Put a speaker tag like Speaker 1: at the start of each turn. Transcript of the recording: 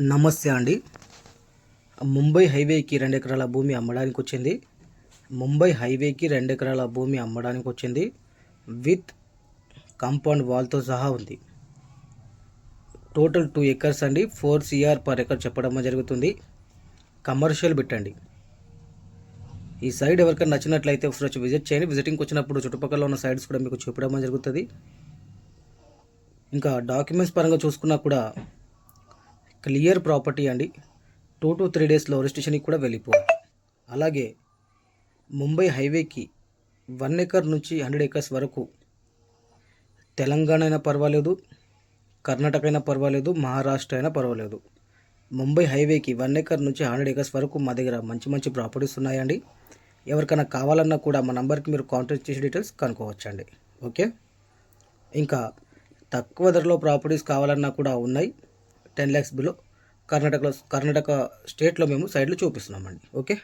Speaker 1: నమస్తే అండి. ముంబై హైవేకి రెండు ఎకరాల భూమి అమ్మడానికి వచ్చింది. ముంబై హైవేకి రెండు ఎకరాల భూమి అమ్మడానికి వచ్చింది. విత్ కాంపౌండ్ వాల్తో సహా ఉంది. టోటల్ టూ ఎకర్స్ అండి. ఫోర్ సిఆర్ పర్ ఎకర్ చెప్పడం జరుగుతుంది. కమర్షియల్ పెట్టండి ఈ సైడ్ ఎవరికైనా నచ్చినట్లయితే ఒకసారి వచ్చి విజిట్ చేయండి. విజిటింగ్కి వచ్చినప్పుడు చుట్టుపక్కల ఉన్న సైడ్స్ కూడా మీకు చూపడం జరుగుతుంది. ఇంకా డాక్యుమెంట్స్ పరంగా చూసుకున్నా కూడా క్లియర్ ప్రాపర్టీ అండి. టూ టు త్రీ డేస్లో రిజిస్ట్రేషన్కి కూడా వెళ్ళిపోవచ్చు. అలాగే ముంబై హైవేకి వన్ ఎకర్ నుంచి హండ్రెడ్ ఎకర్స్ వరకు తెలంగాణ అయినా పర్వాలేదు కర్ణాటక అయినా పర్వాలేదు మహారాష్ట్ర అయినా పర్వాలేదు. ముంబై హైవేకి వన్ ఎకర్ నుంచి హండ్రెడ్ ఎకర్స్ వరకు మా దగ్గర మంచి మంచి ప్రాపర్టీస్ ఉన్నాయండి. ఎవరికైనా కావాలన్నా కూడా మా నంబర్కి మీరు కాంటాక్ట్ చేసే డీటెయిల్స్ కనుక్కోవచ్చండి. ఓకే? ఇంకా తక్కువ ధరలో ప్రాపర్టీస్ కావాలన్నా కూడా ఉన్నాయి. టెన్ ల్యాక్స్ బిలో కర్ణాటకలో కర్ణాటక స్టేట్లో మేము సైడ్లో చూపిస్తున్నామండి. ఓకే